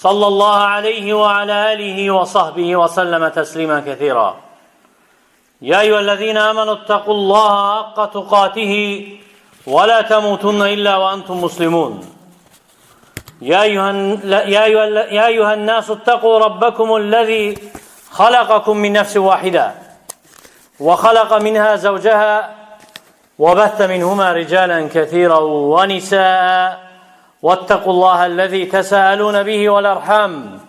صلى الله عليه وعلى آله وصحبه وسلم تسليما كثيرا. يا أيها الذين آمنوا اتقوا الله حق تقاته ولا تموتن إلا وأنتم مسلمون. يا أيها, يا أيها, الناس اتقوا ربكم الذي خلقكم من نفس واحدة وخلق منها زوجها وبث منهما رجالا كثيرا ونساء واتقوا الله الذي تساءلون به والأرحام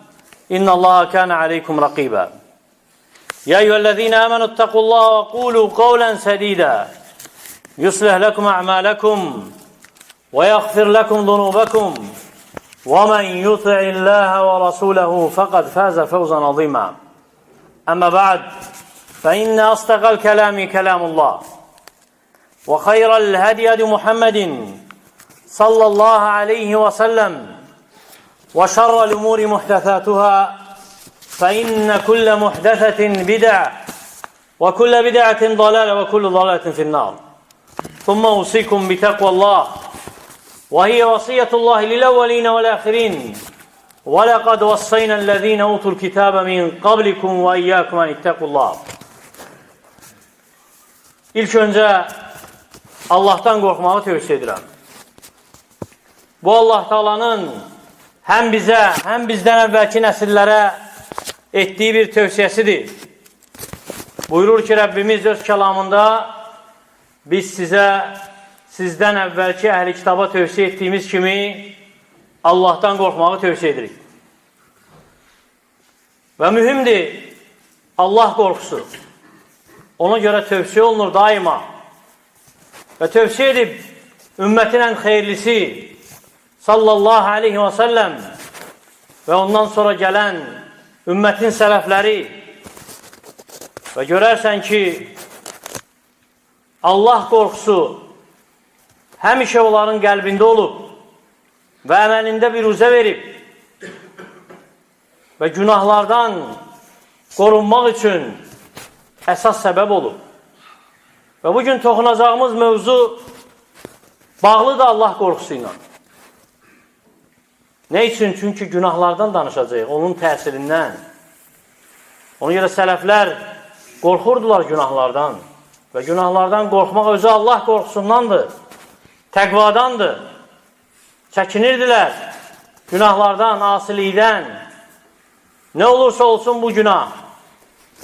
إن الله كان عليكم رقيبا. يا أيها الذين آمنوا اتقوا الله وقولوا قولا سديدا. يصلح لكم أعمالكم ويغفر لكم ذنوبكم. ومن يطع الله ورسوله فقد فاز فوزا عظيما. أما بعد فإن أصدق الكلام كلام الله. وخير الهدي هدي محمد صلى الله عليه وسلم وشر الأمور محدثاتها فإن كل محدثة بدعة وكل بدعة ضلالة وكل ضلالة في النار. ثم أوصيكم بتقوى الله وهي وصية الله للأولين والآخرين. ولقد وصينا الذين أوتوا الكتاب من قبلكم وإياكم أن اتقوا الله. İlk önce Allah'tan qorxmağı tövsiyə edirəm. Bu Allah Taalanın həm bizə, həm bizdən əvvəlki nəsillərə etdiyi bir tövsiyəsidir. Buyurur ki, Rəbbimiz öz kəlamında biz sizə sizdən əvvəlki əhli kitaba tövsiyə etdiyimiz kimi Allahdan qorxmağı tövsiyə edirik. Və mühümdir Allah qorxusu. Ona görə tövsiyə olunur daima. Və tövsiyə edib ümmətin ən xeyirlisi sallallahu aleyhi və səlləm və ondan sonra gələn ümmətin sələfləri və görərsən ki, Allah qorxusu həmişə onların qəlbində olub və əməlində bir uzə verib və günahlardan qorunmaq üçün əsas səbəb olub. Və bugün toxunacağımız mövzu bağlıdır Allah qorxusu ilə. Nə üçün? Çünki günahlardan danışacaq, onun təsirindən. Ona görə sələflər qorxurdular günahlardan. Və günahlardan qorxmaq özü Allah qorxusundandır, təqvadandır. Çəkinirdilər günahlardan, asilikdən. Nə olursa olsun bu günah,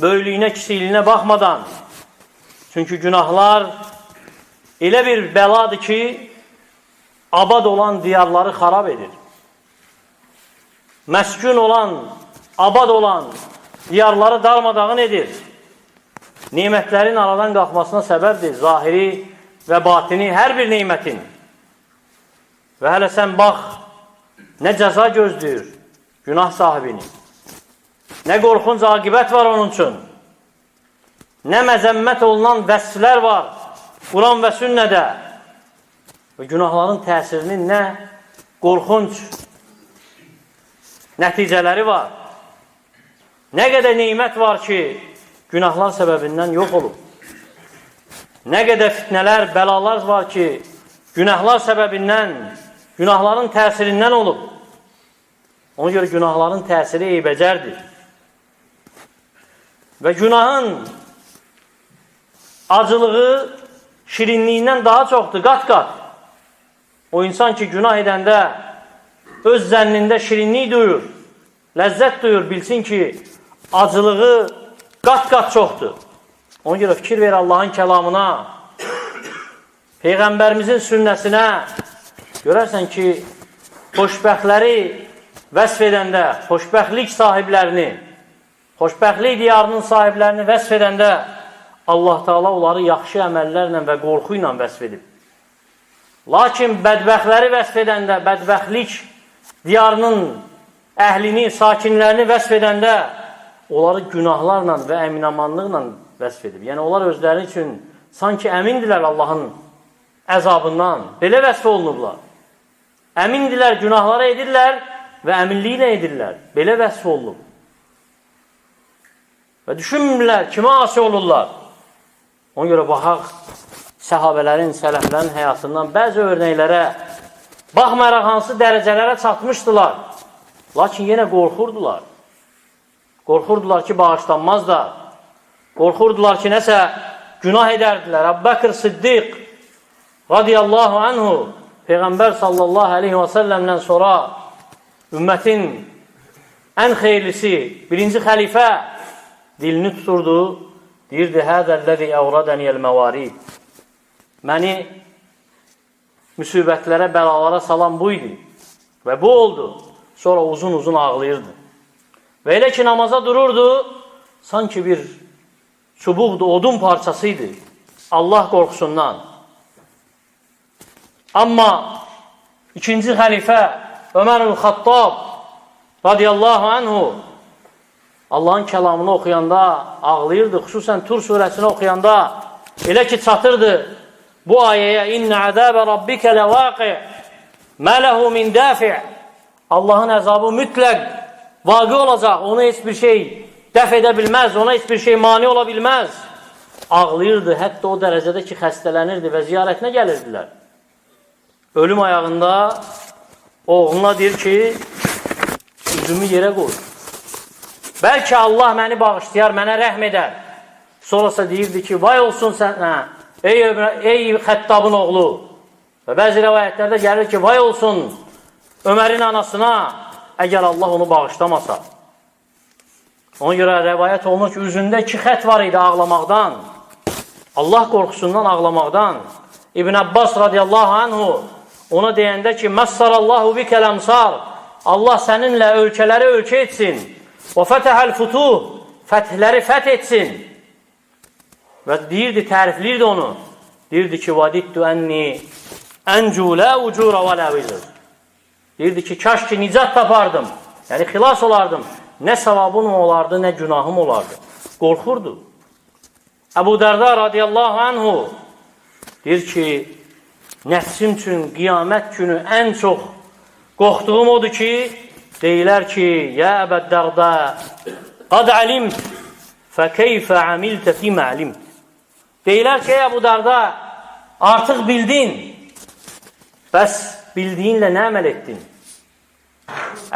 böylüyünə, kisikliyinə baxmadan. Çünki günahlar elə bir bəladır ki, abad olan diyarları xarab edir məskun olan, abad olan diyarları darmadağın edir. Nemətlərin aradan qalxmasına səbəbdir. Zahiri və batini hər bir nemətin. Və hələ sən bax, nə cəza gözləyir günah sahibini. Nə qorxunc aqibət var onun üçün. Nə məzəmmət olunan vəsflər var Quran və sünnədə. Və günahların təsirinin nə qorxunc nəticələri var. Nə qədər neymət var ki, günahlar səbəbindən yox olub. Nə qədər fitnələr, bəlalar var ki, günahlar səbəbindən, günahların təsirindən olub. Ona görə günahların təsiri eybəcərdir. Və günahın acılığı şirinliyindən daha çoxdur, qat-qat. O insan ki, günah edəndə öz zənnində şirinlik duyur, ləzzət duyur, bilsin ki, acılığı qat-qat çoxdur. Ona görə fikir ver Allahın kəlamına, Peyğəmbərimizin sünnəsinə, görərsən ki, xoşbəxtləri vəsf edəndə, xoşbəxtlik sahiblərini, xoşbəxtlik diyarının sahiblərini vəsf edəndə, Allah Taala onları yaxşı əməllərlə və qorxu ilə vəsf edib. Lakin bədbəxtləri vəsf edəndə, bədbəxtlik diyarının əhlini, sakinlərini vəsf edəndə onları günahlarla və əminamanlıqla vəsf edib. Yəni onlar özləri üçün sanki əmindilər Allahın əzabından. Belə vəsf olunublar. Əmindilər, günahları edirlər və əminliklə edirlər. Belə vəsf olunub. Və düşünmürlər, kimə asi olurlar. Ona görə baxaq səhabələrin, sələflərin həyatından bəzi örnəklərə baxmayaraq hansı dərəcələrə çatmışdılar. Lakin yenə qorxurdular. Qorxurdular ki, bağışlanmazlar. Qorxurdular ki, nəsə günah edərdilər. Əbbəkir Siddiq radiyallahu anhu Peyğəmbər sallallahu aleyhi və səlləmdən sonra ümmətin ən xeyirlisi, birinci xəlifə dilini tuturdu, deyirdi, Hədəlləzi əvradəniyəl məvarib. Məni müsibətlərə, bəlalara salan bu idi. Və bu oldu. Sonra uzun-uzun ağlayırdı. Və elə ki, namaza dururdu, sanki bir çubuqdu, odun parçasıydı. Allah qorxusundan. Amma ikinci xəlifə Ömər-ül Xattab radiyallahu anhu Allahın kəlamını oxuyanda ağlayırdı. Xüsusən Tur surəsini oxuyanda elə ki çatırdı bu ayəyə İnnə əzəbə rabbikə ləvaqi mələhu min dəfi' Allahın əzabı mütləq vaqi olacaq. Onu heç bir şey dəf edə bilməz. Ona heç bir şey mani ola bilməz. Ağlayırdı. Hətta o dərəcədə ki, xəstələnirdi və ziyarətinə gəlirdilər. Ölüm ayağında oğluna deyir ki, üzümü yerə qoy. Bəlkə Allah məni bağışlayar, mənə rəhm edər. Sonrasa deyirdi ki, vay olsun sənə, ey, ey xəttabın oğlu. Və bəzi rəvayətlərdə gəlir ki, vay olsun Ömərin anasına, əgər Allah onu bağışlamasa. Ona görə rəvayət olunur ki, üzündə iki xət var idi ağlamaqdan. Allah qorxusundan ağlamaqdan. İbn Abbas radiyallahu anhu ona deyəndə ki, Məssarallahu bikəl əmsar. Allah səninlə ölkələri ölkə etsin. Və fətəhəl futuh. Fəthləri fəth etsin. Və deyirdi, təriflirdi onu. Deyirdi ki, vadiddu ənni əncu lə ucura və lə vizr. Deyirdi ki, kaş ki, nicat tapardım. Yəni, xilas olardım. Nə savabım olardı, nə günahım olardı. Qorxurdu. Əbu Dərda radiyallahu anhu deyir ki, nəfsim üçün qiyamət günü ən çox qorxduğum odur ki, deyilər ki, Yə Əbəd Dərda, qad əlimt, fəkeyfə əmiltə fimə əlimt. Deyilər ki, Əbu Dərda, artıq bildin, bəs bildiyinlə nə əməl etdin?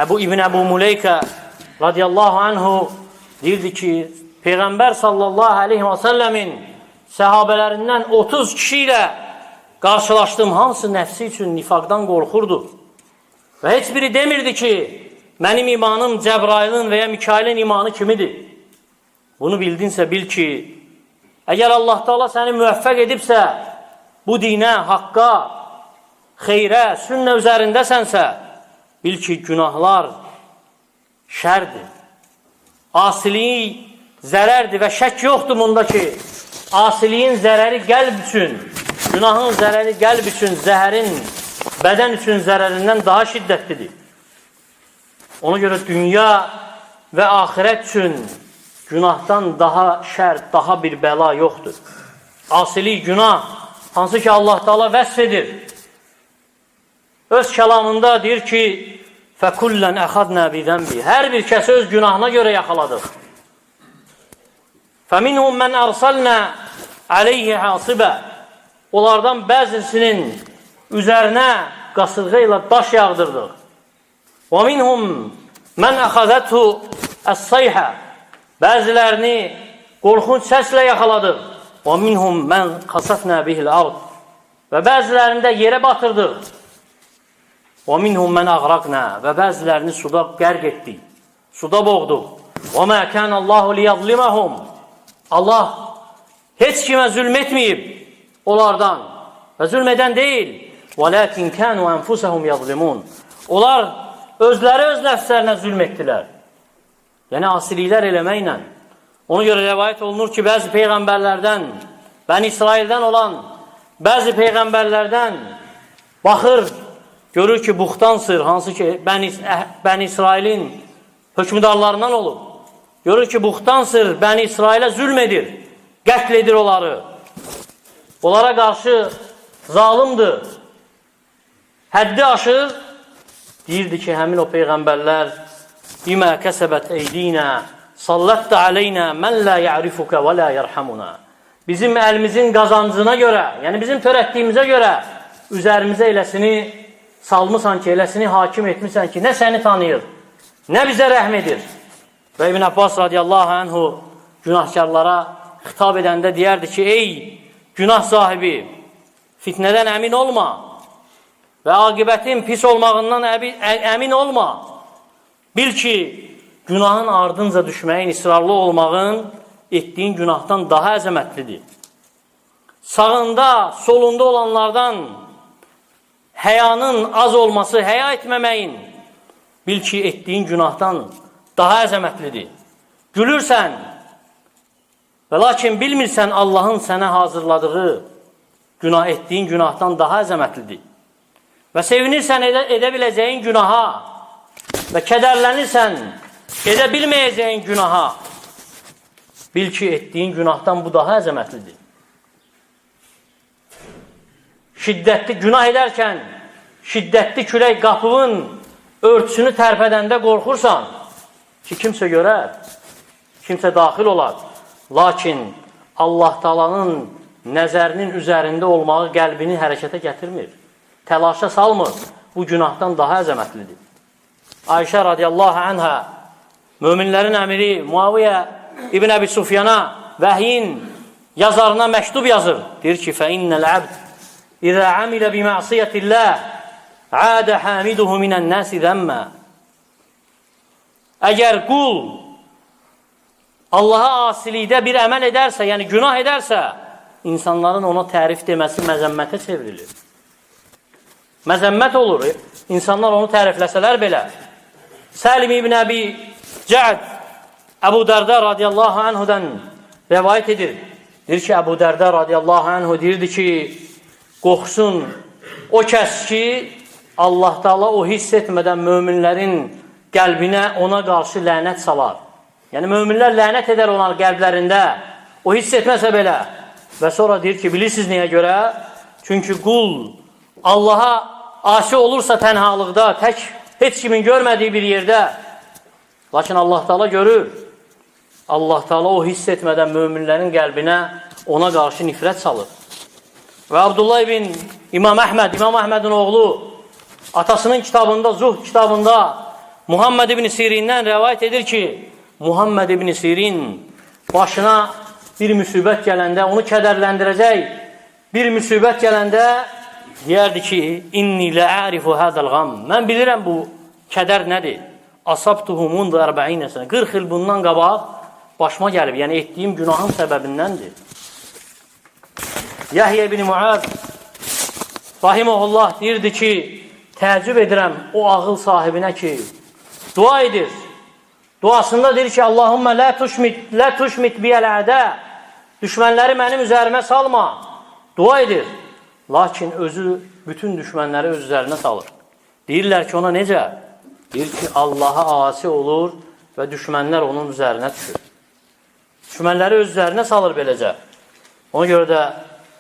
Əbu İbn Əbu Muleykə radiyallahu anhu deyirdi ki, Peyğəmbər sallallahu aleyhi və səlləmin səhabələrindən 30 kişi ilə qarşılaşdım, hansı nəfsi üçün nifaqdan qorxurdu. Və heç biri demirdi ki, mənim imanım Cəbrailin və ya Mikailin imanı kimidir. Bunu bildinsə bil ki, əgər Allah Taala səni müvəffəq edibsə, bu dinə, haqqa, xeyrə, sünnə üzərindəsənsə, bil ki, günahlar şərdir. Asiliyi zərərdir və şək yoxdur bunda ki, asiliyin zərəri qəlb üçün, günahın zərəri qəlb üçün, zəhərin bədən üçün zərərindən daha şiddətlidir. Ona görə dünya və axirət üçün günahdan daha şər, daha bir bəla yoxdur. Asilik günah, hansı ki Allah Taala vəsf edir. Öz kəlamında deyir ki, fəkullən əxadnə bidənbi. Hər bir kəsi öz günahına görə yaxaladıq. Fəminhum mən ərsalnə aleyhi hasibə. Onlardan bəzisinin üzərinə qasırğa ilə daş yağdırdıq. Və minhum mən əxazəthu əs-sayhə. Bəzilərini qorxunç səslə yaxaladıq. Və minhum mən qasafnə bihil ard. Və bəzilərini də yerə batırdıq. Və minhum mən ağraqnə. Və bəzilərini suda qərq etdik. Suda boğduq. Və mə kənəllahu liyazliməhum. Allah heç kimə zülm onlardan. Və zülm edən deyil. Və ləkin kənu ənfusəhum yazlimun. Onlar özləri öz nəfslərinə zülm. Yəni asiliklər eləməklə. Ona görə rəvayət olunur ki, bəzi peyğəmbərlərdən, Bəni İsraildən olan bəzi peyğəmbərlərdən baxır, görür ki, buxtan sır, hansı ki, Bəni, Bəni İsrailin hökmüdarlarından olub. Görür ki buxtansır, Bəni İsrailə zülm edir, qətl edir onları. Onlara qarşı zalimdir. Həddi aşır, deyirdi ki, həmin o peyğəmbərlər bimə kəsəbət eydinə sallattı aleynə mən la ya'rifuka və la yerhamuna. Bizim əlimizin qazancına görə, yəni bizim törətdiyimizə görə üzərimizə eləsini salmısan ki, eləsini hakim etmisən ki, nə səni tanıyır, nə bizə rəhm edir. Və İbn Abbas radiyallahu anhu günahkarlara xitab edəndə deyərdi ki, ey günah sahibi, fitnədən əmin olma və aqibətin pis olmağından əmin olma. Bil ki, günahın ardınca düşməyin, israrlı olmağın etdiyin günahdan daha əzəmətlidir. Sağında, solunda olanlardan həyanın az olması, həya etməməyin, bil ki, etdiyin günahdan daha əzəmətlidir. Gülürsən və lakin bilmirsən Allahın sənə hazırladığı günah etdiyin günahdan daha əzəmətlidir. Və sevinirsən edə, edə biləcəyin günaha və kədərlənirsən edə bilməyəcəyin günaha bil ki, etdiyin günahdan bu daha əzəmətlidir. Şiddətli günah edərkən şiddətli külək qapının örtüsünü tərpədəndə qorxursan ki, kimsə görər, kimsə daxil olar. Lakin Allah Taalanın nəzərinin üzərində olmağı qəlbini hərəkətə gətirmir. Təlaşa salmır. Bu günahdan daha əzəmətlidir. Ayşe radıyallahu anha müminlerin emiri Muaviye İbn Ebi Sufyan'a vehyin yazarına mektup yazır. Diyor ki fe innel abd İza amile bi ma'siyetillah ade hamiduhu minen nasi zemma. Eğer kul Allah'a asilikdə bir əməl edərsə, yəni günah edərsə, insanların ona tərif deməsi məzəmmətə çevrilir. Məzəmmət olur. İnsanlar onu tərifləsələr belə. Səlim ibn Əbi Cəd Əbu Dərdə radiyallahu anhudan rəvayət edir. Deyir ki, Əbu Dərdə radiyallahu anhu deyirdi ki, qorxsun o kəs ki, Allah Taala o hiss etmədən möminlərin qəlbinə ona qarşı lənət salar. Yəni möminlər lənət edər onların qəlblərində. O hiss etməsə belə. Və sonra deyir ki, bilirsiniz niyə görə? Çünki qul Allaha asi olursa tənhalıqda, tək heç kimin görmədiyi bir yerdə, lakin Allah Taala görür. Allah Taala o hiss etmədən möminlərin qəlbinə ona qarşı nifrət salır. Və Abdullah ibn İmam Əhməd, İmam Əhmədin oğlu atasının kitabında, Zuh kitabında Muhammed ibn Sirindən rəvayət edir ki, Muhammed ibn Sirin başına bir müsibət gələndə, onu kədərləndirəcək bir müsibət gələndə deyərdi ki, inni lə'arifu hədəl qam. Mən bilirəm bu kədər nədir? Asabtuhu mundu 40 sənə. 40 il bundan qabaq başıma gəlib, yəni etdiyim günahın səbəbindəndir. Yahya ibn Muaz Rahiməhullah deyirdi ki, təəccüb edirəm o ağıl sahibinə ki, dua edir. Duasında deyir ki, Allahumma la tuşmit, la tuşmit biyəl ədə. Düşmənləri mənim üzərimə salma. Dua edir. Lakin özü bütün düşmənləri öz üzərinə salır. Deyirlər ki, ona necə? Deyir ki, Allaha asi olur və düşmənlər onun üzərinə düşür. Düşmənləri öz üzərinə salır beləcə. Ona görə də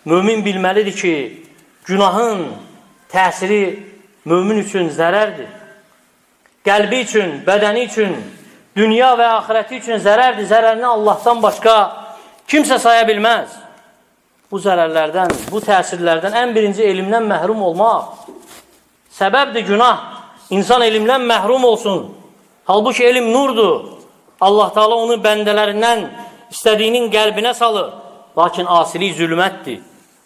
mömin bilməlidir ki, günahın təsiri mömin üçün zərərdir. Qəlbi üçün, bədəni üçün, dünya və axirəti üçün zərərdir. Zərərini Allahdan başqa kimsə saya bilməz. Bu zərərlərdən, bu təsirlərdən ən birinci elmdən məhrum olmaq. Səbəbdir günah. İnsan elmdən məhrum olsun. Halbuki elm nurdur. Allah Taala onu bəndələrindən istədiyinin qəlbinə salır. Lakin asilik zülmətdir.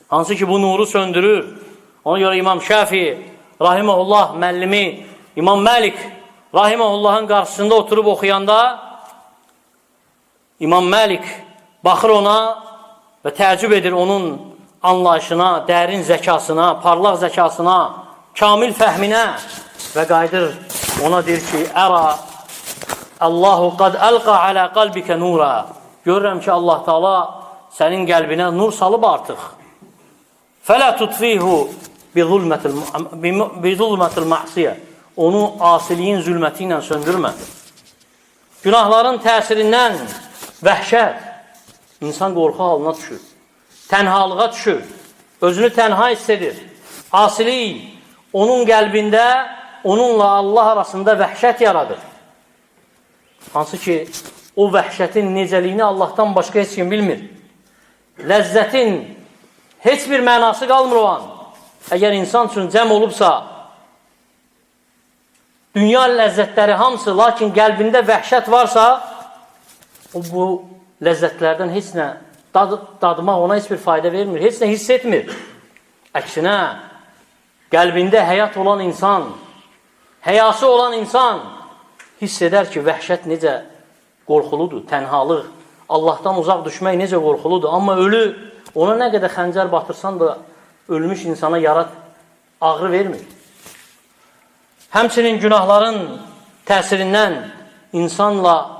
Hansı ki bu nuru söndürür. Ona görə İmam Şafi rahimehullah müəllimi İmam Məlik rahimehullahın qarşısında oturub oxuyanda İmam Məlik baxır ona və təəccüb edir onun anlayışına, dərin zəkasına, parlaq zəkasına, kamil fəhminə və qayıdır ona deyir ki, əra Allahu qad əlqa alə qalbikə nura. Görürəm ki, Allah Taala sənin qəlbinə nur salıb artıq. Fələ tutfihu bi zulmətil ma'siyə. Onu asiliyin zülməti ilə söndürmə. Günahların təsirindən vəhşət, insan qorxu halına düşür. Tənhalığa düşür. Özünü tənha hiss edir. Asilik onun qəlbində, onunla Allah arasında vəhşət yaradır. Hansı ki, o vəhşətin necəliyini Allahdan başqa heç kim bilmir. Ləzzətin heç bir mənası qalmır o an. Əgər insan üçün cəm olubsa, dünya ləzzətləri hamısı, lakin qəlbində vəhşət varsa, o bu ləzzətlərdən heç nə dad dadmaq ona heç bir fayda vermir, heç nə hiss etmir. Əksinə, qəlbində həyat olan insan, həyası olan insan hiss edər ki, vəhşət necə qorxuludur, tənhalıq, Allahdan uzaq düşmək necə qorxuludur. Amma ölü, ona nə qədər xəncər batırsan da ölmüş insana yarat ağrı vermir. Həmçinin günahların təsirindən insanla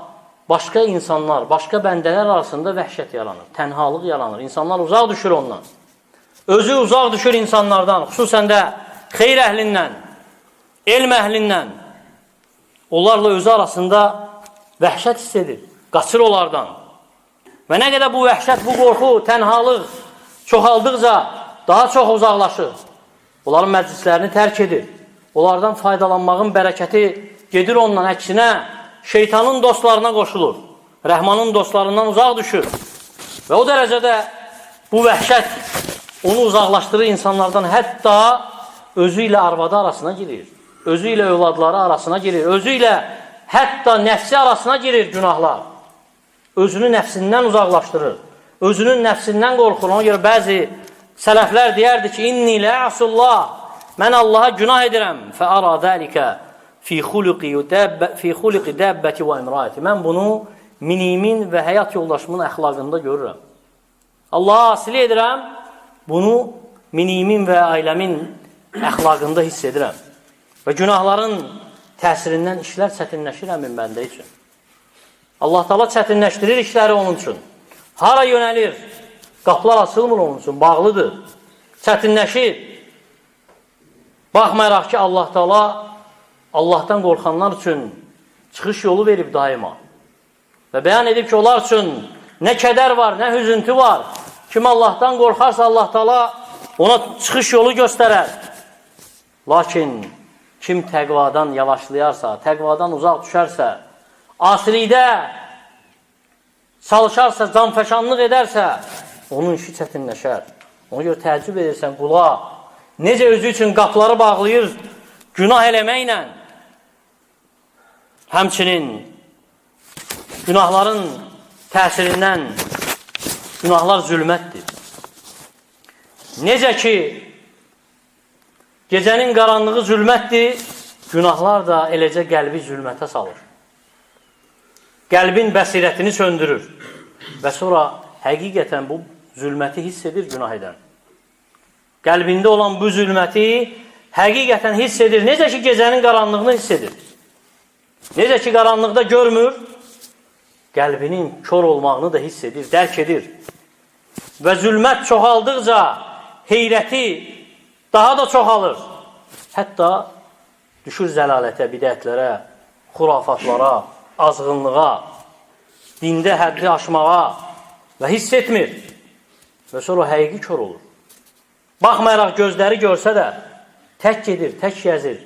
başqa insanlar, başqa bəndələr arasında vəhşət yaranır, tənhalıq yaranır. İnsanlar uzaq düşür ondan. Özü uzaq düşür insanlardan, xüsusən də xeyr əhlindən, elm əhlindən. Onlarla özü arasında vəhşət hiss edir, qaçır onlardan. Və nə qədər bu vəhşət, bu qorxu, tənhalıq çoxaldıqca daha çox uzaqlaşır. Onların məclislərini tərk edir. Onlardan faydalanmağın bərəkəti gedir ondan əksinə, şeytanın dostlarına qoşulur. Rəhmanın dostlarından uzaq düşür. Və o dərəcədə bu vəhşət onu uzaqlaşdırır insanlardan, hətta özü ilə arvadı arasına girir. Özü ilə övladları arasına girir. Özü ilə hətta nəfsi arasına girir günahlar. Özünü nəfsindən uzaqlaşdırır. Özünün nəfsindən qorxur. Ona görə bəzi sələflər deyərdi ki, inni lə əsullah. Mən Allaha günah edirəm. Fə ara dəlikə fi xuluqi dəbbə, fi xuluqi dəbbəti və imraəti. Mən bunu minimin və həyat yoldaşımın əxlaqında görürəm. Allaha asili edirəm. Bunu minimin və ailəmin əxlaqında hiss edirəm. Və günahların təsirindən işlər çətinləşir həmin məndə üçün. Allah Taala çətinləşdirir işləri onun üçün. Hara yönəlir? Qapılar açılmır onun üçün, bağlıdır. Çətinləşir. Baxmayaraq ki, Allah Taala Allahdan qorxanlar üçün çıxış yolu verib daima. Və bəyan edib ki, onlar üçün nə kədər var, nə hüzüntü var. Kim Allahdan qorxarsa Allah Taala ona çıxış yolu göstərər. Lakin kim təqvadan yavaşlayarsa, təqvadan uzaq düşərsə, asilikdə çalışarsa, canfəşanlıq edərsə, onun işi çətinləşər. Ona görə təəccüb edirsən, qula necə özü üçün qapıları bağlayır günah eləməklə. Həmçinin günahların təsirindən günahlar zülmətdir. Necə ki, gecənin qaranlığı zülmətdir, günahlar da eləcə qəlbi zülmətə salır. Qəlbin bəsirətini söndürür və sonra həqiqətən bu zülməti hiss edir günah edən. Qəlbində olan bu zülməti həqiqətən hiss edir. Necə ki, gecənin qaranlığını hiss edir. Necə ki, qaranlıqda görmür, qəlbinin kör olmağını da hiss edir, dərk edir. Və zülmət çoxaldıqca heyrəti daha da çoxalır. Hətta düşür zəlalətə, bidətlərə, xurafatlara, azğınlığa, dində həddi aşmağa və hiss etmir. Və sonra həqiqi kör olur. Baxmayaraq gözləri görsə də, tək gedir, tək gəzir.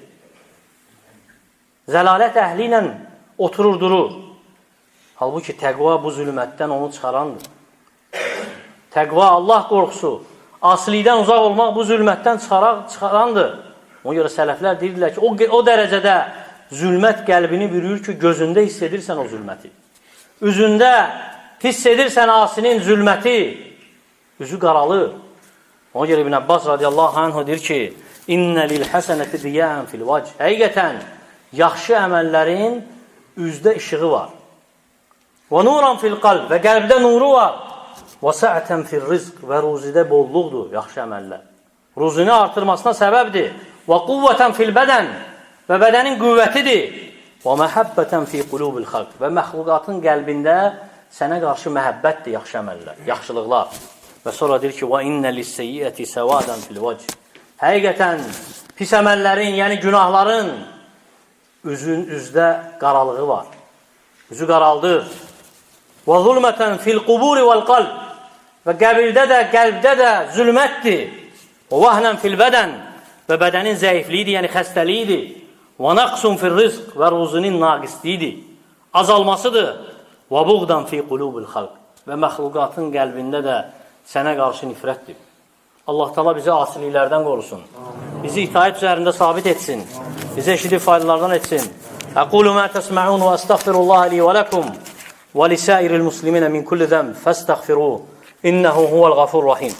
Zəlalət əhli ilə oturur, durur. Halbuki təqva bu zülmətdən onu çıxarandır. Təqva Allah qorxusu, asilikdən uzaq olmaq bu zülmətdən çıxarandır. Ona görə sələflər deyirlər ki, o, o dərəcədə zülmət qəlbini bürüyür ki, gözündə hiss edirsən o zülməti. Üzündə hiss edirsən asinin zülməti, üzü qaralır. Ona görə İbn Abbas radiyallahu anh deyir ki, İnnə lil həsənəti diyən fil vac. Həqiqətən, yaxşı əməllərin üzdə işığı var. Və nuran fil qalb və qəlbdə nuru var. Və səətən fil rizq və ruzidə bolluqdur yaxşı əməllər. Ruzini artırmasına səbəbdir. Və quvvətən fil bədən və bədənin qüvvətidir. Və məhəbbətən fi qulubil xalq və məxluqatın qəlbində sənə qarşı məhəbbətdir yaxşı əməllər, yaxşılıqlar. Və sonra deyir ki, və innə lis-seyyiəti səvadən fil vəch. Həqiqətən pis əməllərin, yəni günahların üzün üzdə qaralığı var. Üzü qaraldı. Və zulmətən fil quburi vəl qalb. Və qəbirdə də, qəlbdə də zülmətdir. Və vəhnən fil bədən. Və bədənin zəifliyidir, yəni xəstəliyidir. Və naqsun fil rizq və ruzunun naqisliyidir. Azalmasıdır. Və buğdan fi qulubil xalq. Və məxluqatın qəlbində də sənə qarşı nifrətdir. Allah Taala bizi asiliklərdən qorusun. Bizi itaat üzərində sabit etsin. Bizi eşidib faydalardan etsin. Aqulu ma tesma'un və estağfirullah li və lakum və lisairil muslimin min kulli zəmb fəstəğfiruh. İnnehu huvel gafurur rahim.